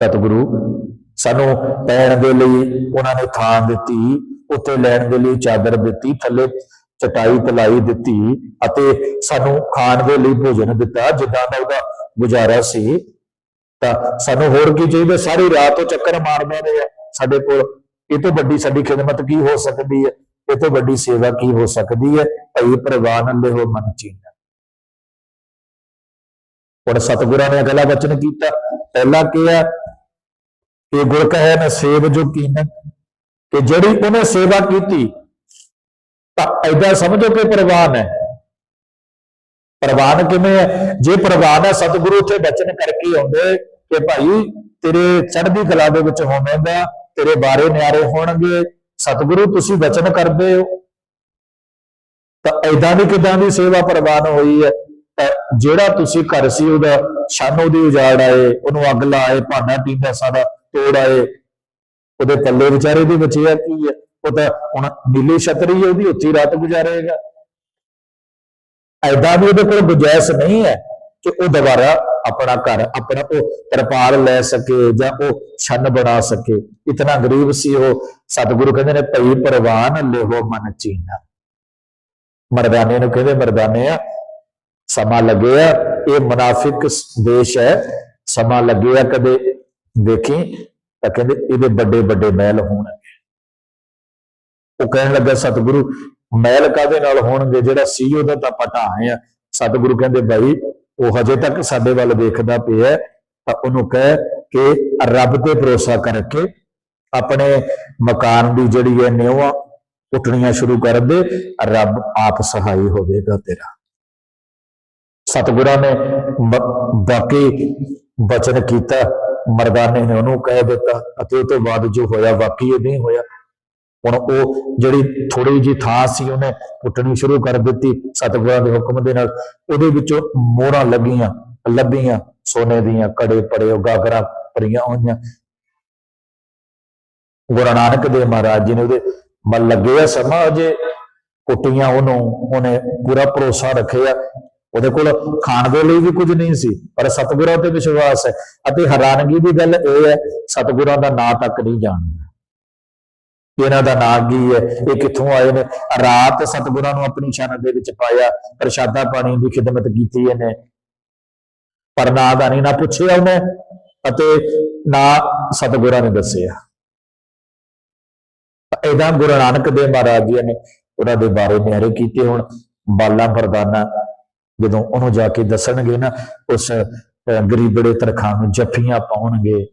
ਸਤਿਗੁਰੂ, ਸਾਨੂੰ ਪੈਣ ਦੇ ਲਈ ਉਹਨਾਂ ਨੇ ਥਾਂ ਦਿੱਤੀ ਉੱਤੇ ਲੈਣ ਦੇ ਲਈ ਚਾਦਰ ਦਿੱਤੀ, ਥੱਲੇ ਚਟਾਈ ਤਲਾਈ ਦਿੱਤੀ ਅਤੇ ਸਾਨੂੰ ਖਾਣ ਦੇ ਲਈ ਭੋਜਨ ਦਿੱਤਾ। ਜਿੱਦਾਂ ਦਾ ਉਹਦਾ ਗੁਜ਼ਾਰਾ ਸੀ, ਤਾਂ ਸਾਨੂੰ ਹੋਰ ਕੀ ਚਾਹੀਦਾ? ਸਾਰੀ ਰਾਤ ਉਹ ਚੱਕਰ ਮਾਰਦੇ ਰਹੇ ਸਾਡੇ ਕੋਲ ਇਹ ਤੋਂ ਵੱਡੀ ਸਾਡੀ ਖਿਦਮਤ ਕੀ ਹੋ ਸਕਦੀ ਹੈ? ਇਹ ਤੋਂ ਵੱਡੀ ਸੇਵਾ ਕੀ ਹੋ ਸਕਦੀ ਹੈ? ਭਈ ਪ੍ਰਵਾਨ ਲਿਓ ਮਨ ਚੀਨਾ। ਹੁਣ ਸਤਿਗੁਰਾਂ ਨੇ ਅਗਲਾ ਵਚਨ ਕੀਤਾ। ਪਹਿਲਾ ਹੈ ਕਿ ਗੁਰ ਕਹੇ ਨਾ ਸੇਵ ਜੋ ਕੀਨਤ ਕਿ ਜਿਹੜੀ ਉਹਨੇ ਸੇਵਾ ਕੀਤੀ, ਤਾਂ ਐਦਾਂ ਸਮਝੋ ਕਿ ਪ੍ਰਵਾਨ ਹੈ। ਪ੍ਰਵਾਨ ਕਿਵੇਂ ਹੈ? ਜੇ ਪ੍ਰਵਾਨ ਹੈ, ਸਤਿਗੁਰੂ ਉੱਥੇ ਬਚਨ ਕਰਕੇ ਆਉਂਦੇ ਕਿ ਭਾਈ ਤੇਰੇ ਚੜ੍ਹਦੀ ਕਲਾ ਦੇ ਵਿੱਚ ਹੋਵੇਂਗਾ, ਤੇਰੇ ਬਾਰੇ ਨਿਆਰੇ ਹੋਣਗੇ, ਸਤਿਗੁਰੂ ਤੁਸੀਂ ਬਚਨ ਕਰਦੇ ਹੋ। ਤਾਂ ਐਦਾਂ ਦੀ ਕਿਦਾਂ ਦੀ ਸੇਵਾ ਪ੍ਰਵਾਨ ਹੋਈ ਹੈ? ਤਾਂ ਜਿਹੜਾ ਤੁਸੀਂ ਘਰ ਸੀ, ਉਹਦਾ ਛੰਨ ਉਹਦੀ ਉਜਾੜ ਆਏ, ਉਹਨੂੰ ਅੱਗ ਲਾਏ ਭਾਂਡਾ ਟੀਂਡਾ ਸਾਰਾ ਤੋੜ ਆਏ। ਉਹਦੇ ਪੱਲੇ ਵਿਚਾਰੇ ਦੇ ਬਚਿਆ ਕੀ ਹੈ? ਉਹ ਤਾਂ ਹੁਣ ਨੀਲੀ ਛਤਰੀ ਹੈ, ਉਹਦੀ ਉੱਚੀ ਰਾਤ ਗੁਜ਼ਾਰੇਗਾ। ਐਦਾਂ ਵੀ ਉਹਦੇ ਕੋਲ ਗੁੰਜਾਇਸ਼ ਨਹੀਂ ਹੈ ਕਿ ਉਹ ਦੁਬਾਰਾ ਆਪਣਾ ਘਰ, ਆਪਣਾ ਉਹ ਤਰਪਾਲ ਲੈ ਸਕੇ ਜਾਂ ਉਹ ਛੰਨ ਬਣਾ ਸਕੇ। ਇਤਨਾ ਗਰੀਬ ਸੀ ਉਹ। ਸਤਿਗੁਰੂ ਕਹਿੰਦੇ ਨੇ, ਭਈ ਪ੍ਰਵਾਨ ਲਿਹੋ ਮਨ ਚੀਨਾ। ਮਰਦਾਨੇ ਨੂੰ ਕਹਿੰਦੇ ਮਰਦਾਨੇ ਆ ਸਮਾਂ ਲੱਗਿਆ। ਇਹ ਮੁਨਾਫਿਕ ਦੇਸ਼ ਹੈ। ਸਮਾਂ ਲੱਗਿਆ ਕਦੇ? ਦੇਖੀ? ਤਾਂ ਕਹਿੰਦੇ ਇਹਦੇ ਵੱਡੇ ਵੱਡੇ ਮਹਿਲ ਹੋਣਗੇ। ਉਹ ਕਹਿਣ ਲੱਗਾ, ਸਤਿਗੁਰੂ, ਮਹਿਲ ਕਾਦੇ ਨਾਲ ਹੋਣਗੇ? ਜਿਹੜਾ ਸੀ ਉਹਦਾ ਤਾਂ ਪਟਾ ਆਏ ਆ। ਸਤਿਗੁਰੂ ਕਹਿੰਦੇ, ਭਾਈ, ਉਹ ਹਜੇ ਤੱਕ ਸਾਡੇ ਵੱਲ ਦੇਖਦਾ ਪਿਆ ਤਾਂ ਉਹਨੂੰ ਕਹਿ ਕਿ ਰੱਬ ਤੇ ਭਰੋਸਾ ਕਰਕੇ ਆਪਣੇ ਮਕਾਨ ਦੀ ਜਿਹੜੀ ਹੈ ਨਿਉਆ ਪੁੱਟਣੀਆਂ ਸ਼ੁਰੂ ਕਰ ਦੇ। ਰੱਬ ਆਪ ਸਹਾਈ ਹੋਵੇਗਾ ਤੇਰਾ। ਸਤਿਗੁਰਾਂ ਨੇ ਬਾਕੀ ਬਚਨ ਕੀਤਾ, ਮਰਦਾਨੇ ਨੇ ਉਹਨੂੰ ਕਹਿ ਦਿੱਤਾ ਅਤੇ ਉਹ ਤੋਂ ਬਾਅਦ ਜੋ ਹੋਇਆ, ਵਾਕਈ ਇਹ ਨਹੀਂ ਹੋਇਆ। ਹੁਣ ਉਹ ਜਿਹੜੀ ਥੋੜੀ ਜੀ ਥਾਂ ਸੀ, ਉਹਨੇ ਪੁੱਟਣੀ ਸ਼ੁਰੂ ਕਰ ਦਿੱਤੀ ਸਤਿਗੁਰਾਂ ਦੇ ਹੁਕਮ ਦੇ ਨਾਲ। ਉਹਦੇ ਵਿੱਚੋਂ ਮੋਹਰਾਂ ਲੱਗੀਆਂ, ਲੱਭੀਆਂ, ਸੋਨੇ ਦੀਆਂ ਕੜੇ ਪੜੇ ਉਹ ਗਾਗਰਾਂ ਭਰੀਆਂ ਹੋਈਆਂ। ਗੁਰੂ ਨਾਨਕ ਦੇਵ ਮਹਾਰਾਜ ਜੀ ਨੇ ਉਹਦੇ ਮਨ ਲੱਗੇ ਆ, ਸਮਾਂ ਅਜੇ ਕੁੱਟੀਆਂ ਉਹਨੂੰ, ਉਹਨੇ ਪੂਰਾ ਭਰੋਸਾ ਰੱਖਿਆ। ਉਹਦੇ ਕੋਲ ਖਾਣ ਦੇ ਲਈ ਵੀ ਕੁਝ ਨਹੀਂ ਸੀ, ਪਰ ਸਤਿਗੁਰਾਂ ਤੇ ਵਿਸ਼ਵਾਸ ਹੈ ਅਤੇ ਹੈਰਾਨਗੀ ਦੀ ਗੱਲ ਇਹ ਹੈ, ਸਤਿਗੁਰਾਂ ਦਾ ਨਾਂ ਤੱਕ ਨਹੀਂ ਜਾਣਦਾ। ਇਹਨਾਂ ਦਾ ਨਾਂ ਕੀ ਹੈ? ਇਹ ਕਿੱਥੋਂ ਆਏ ਨੇ? ਰਾਤ ਸਤਿਗੁਰਾਂ ਨੂੰ ਆਪਣੀ ਸ਼ਰਨ ਦੇ ਵਿੱਚ ਪਾਇਆ, ਪ੍ਰਸ਼ਾਦਾ ਪਾਣੀ ਦੀ ਖਿਦਮਤ ਕੀਤੀ ਇਹਨੇ। ਪਰ ਨਾਂ ਦਾ ਨਹੀਂ ਨਾ ਪੁੱਛਿਆ ਉਹਨੇ ਅਤੇ ਨਾ ਸਤਿਗੁਰਾਂ ਨੇ ਦੱਸਿਆ। ਇਹਦਾ ਗੁਰੂ ਨਾਨਕ ਦੇਵ ਮਹਾਰਾਜ ਜੀ ਨੇ ਉਹਨਾਂ ਦੇ ਬਾਰੇ ਨਿਆਰੇ ਕੀਤੇ ਹੁਣ, ਬਾਲਾ ਫਰਦਾਨਾ ਜਦੋਂ ਉਹਨੂੰ ਜਾ ਕੇ ਦੱਸਣਗੇ ਨਾ ਉਸ ਗਰੀਬੜੇ ਤਰਖਾਂ ਨੂੰ ਜੱਫੀਆਂ ਪਾਉਣਗੇ।